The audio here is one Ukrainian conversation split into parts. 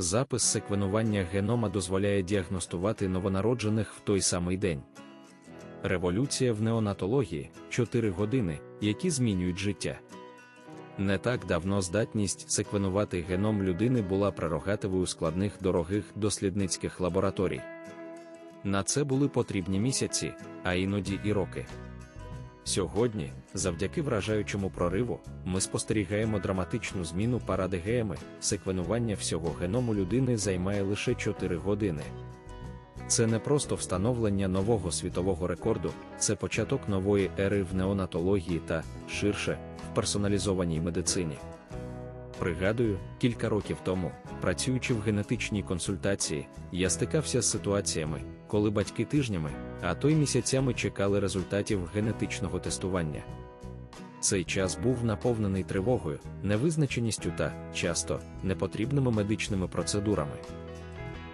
Запис секвенування генома дозволяє діагностувати новонароджених в той самий день. Революція в неонатології 4 години, які змінюють життя. Не так давно здатність секвенувати геном людини була прерогативою складних дорогих дослідницьких лабораторій. На це були потрібні місяці, а іноді і роки. Сьогодні, завдяки вражаючому прориву, ми спостерігаємо драматичну зміну паради геми, секвенування всього геному людини займає лише 4 години. Це не просто встановлення нового світового рекорду, це початок нової ери в неонатології та, ширше, в персоналізованій медицині. Пригадую, кілька років тому, працюючи в генетичній консультації, я стикався з ситуаціями, коли батьки тижнями, а то й місяцями чекали результатів генетичного тестування. Цей час був наповнений тривогою, невизначеністю та, часто, непотрібними медичними процедурами.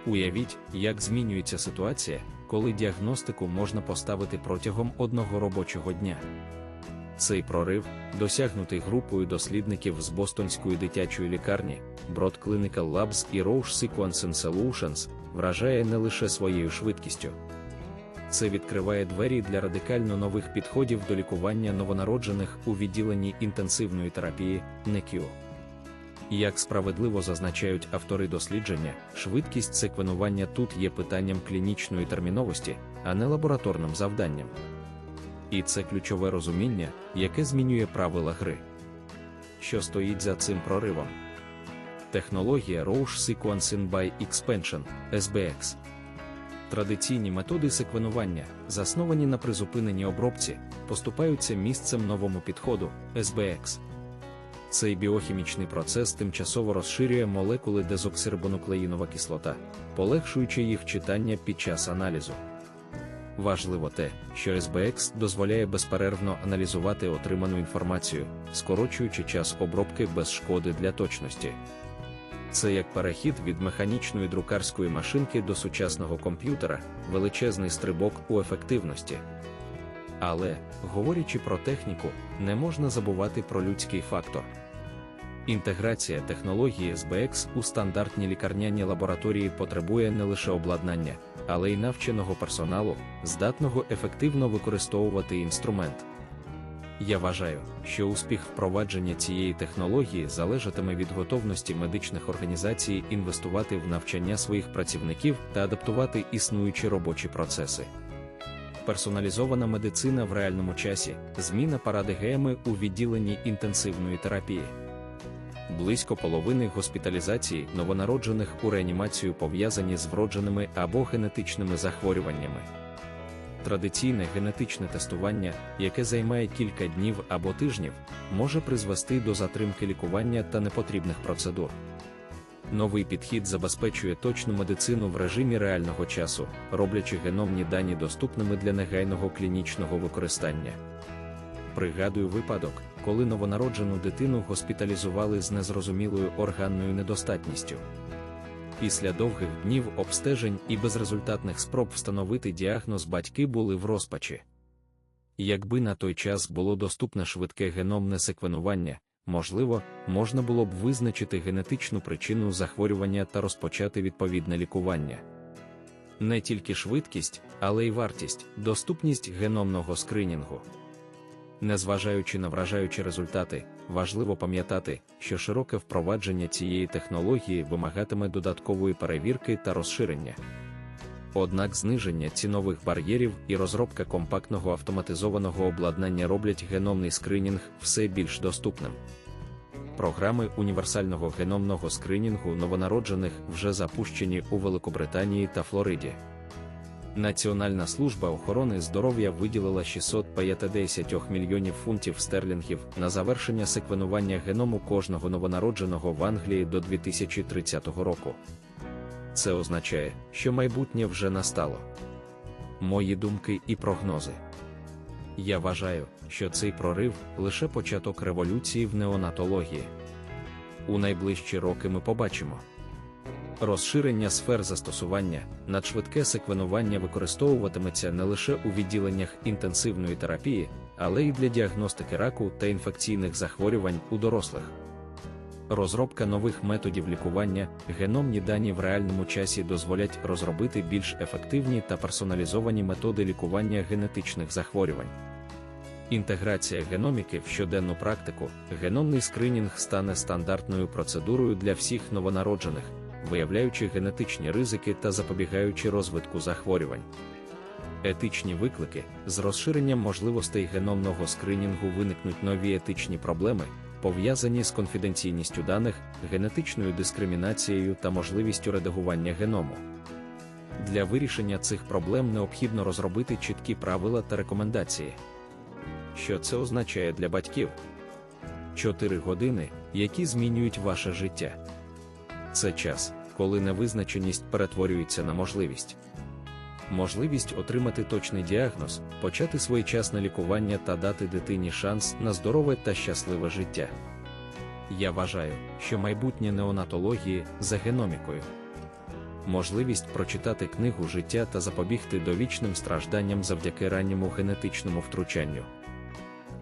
Уявіть, як змінюється ситуація, коли діагностику можна поставити протягом одного робочого дня. Цей прорив, досягнутий групою дослідників з Бостонської дитячої лікарні, Broad Clinical Labs і Roche Sequencing Solutions, вражає не лише своєю швидкістю. Це відкриває двері для радикально нових підходів до лікування новонароджених у відділенні інтенсивної терапії NICU. Як справедливо зазначають автори дослідження, швидкість секвенування тут є питанням клінічної терміновості, а не лабораторним завданням. І це ключове розуміння, яке змінює правила гри. Що стоїть за цим проривом? Технологія Roche Sequencing by Expansion SBX. Традиційні методи секвенування, засновані на призупиненій обробці, поступаються місцем новому підходу SBX. Цей біохімічний процес тимчасово розширює молекули дезоксирибонуклеїнова кислота, полегшуючи їх читання під час аналізу. Важливо те, що SBX дозволяє безперервно аналізувати отриману інформацію, скорочуючи час обробки без шкоди для точності. Це як перехід від механічної друкарської машинки до сучасного комп'ютера, величезний стрибок у ефективності. Але, говорячи про техніку, не можна забувати про людський фактор. Інтеграція технології SBX у стандартні лікарняні лабораторії потребує не лише обладнання, але й навченого персоналу, здатного ефективно використовувати інструмент. Я вважаю, що успіх впровадження цієї технології залежатиме від готовності медичних організацій інвестувати в навчання своїх працівників та адаптувати існуючі робочі процеси. Персоналізована медицина в реальному часі, зміна паради ГМи у відділенні інтенсивної терапії. Близько половини госпіталізацій новонароджених у реанімацію пов'язані з вродженими або генетичними захворюваннями. Традиційне генетичне тестування, яке займає кілька днів або тижнів, може призвести до затримки лікування та непотрібних процедур. Новий підхід забезпечує точну медицину в режимі реального часу, роблячи геномні дані доступними для негайного клінічного використання. Пригадую випадок, коли новонароджену дитину госпіталізували з незрозумілою органною недостатністю. Після довгих днів обстежень і безрезультатних спроб встановити діагноз батьки були в розпачі. Якби на той час було доступне швидке геномне секвенування, можливо, можна було б визначити генетичну причину захворювання та розпочати відповідне лікування. Не тільки швидкість, але й вартість, доступність геномного скринінгу. Незважаючи на вражаючі результати, важливо пам'ятати, що широке впровадження цієї технології вимагатиме додаткової перевірки та розширення. Однак зниження цінових бар'єрів і розробка компактного автоматизованого обладнання роблять геномний скринінг все більш доступним. Програми універсального геномного скринінгу новонароджених вже запущені у Великобританії та Флориді. Національна служба охорони здоров'я виділила 650 мільйонів фунтів стерлінгів на завершення секвенування геному кожного новонародженого в Англії до 2030 року. Це означає, що майбутнє вже настало. Мої думки і прогнози. Я вважаю, що цей прорив лише початок революції в неонатології. У найближчі роки ми побачимо. Розширення сфер застосування, надшвидке секвенування використовуватиметься не лише у відділеннях інтенсивної терапії, але й для діагностики раку та інфекційних захворювань у дорослих. Розробка нових методів лікування, геномні дані в реальному часі дозволять розробити більш ефективні та персоналізовані методи лікування генетичних захворювань. Інтеграція геноміки в щоденну практику, геномний скринінг стане стандартною процедурою для всіх новонароджених, виявляючи генетичні ризики та запобігаючи розвитку захворювань. Етичні виклики з розширенням можливостей геномного скринінгу виникнуть нові етичні проблеми, пов'язані з конфіденційністю даних, генетичною дискримінацією та можливістю редагування геному. Для вирішення цих проблем необхідно розробити чіткі правила та рекомендації. Що це означає для батьків? 4 години, які змінюють ваше життя. Це час, коли невизначеність перетворюється на можливість. Можливість отримати точний діагноз, почати своєчасне лікування та дати дитині шанс на здорове та щасливе життя. Я вважаю, що майбутнє неонатології за геномікою. Можливість прочитати книгу життя та запобігти довічним стражданням завдяки ранньому генетичному втручанню.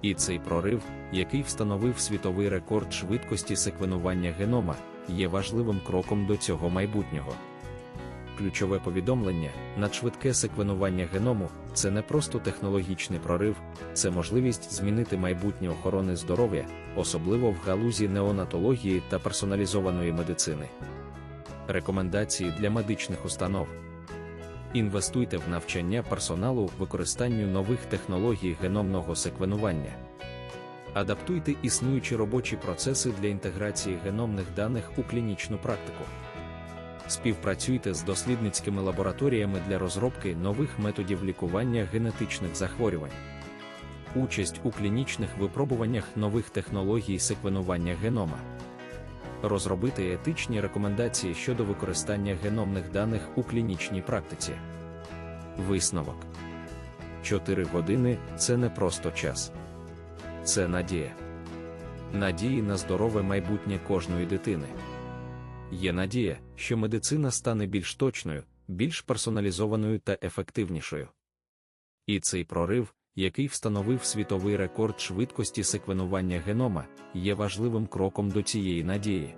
І цей прорив, який встановив світовий рекорд швидкості секвенування генома, є важливим кроком до цього майбутнього. Ключове повідомлення надшвидке секвенування геному це не просто технологічний прорив, це можливість змінити майбутнє охорони здоров'я, особливо в галузі неонатології та персоналізованої медицини. Рекомендації для медичних установ. Інвестуйте в навчання персоналу використанню нових технологій геномного секвенування. Адаптуйте існуючі робочі процеси для інтеграції геномних даних у клінічну практику. Співпрацюйте з дослідницькими лабораторіями для розробки нових методів лікування генетичних захворювань. Участь у клінічних випробуваннях нових технологій секвенування генома. Розробити етичні рекомендації щодо використання геномних даних у клінічній практиці. Висновок 4 години це не просто час. Це надія. Надії на здорове майбутнє кожної дитини. Є надія, що медицина стане більш точною, більш персоналізованою та ефективнішою. І цей прорив, який встановив світовий рекорд швидкості секвенування генома, є важливим кроком до цієї надії.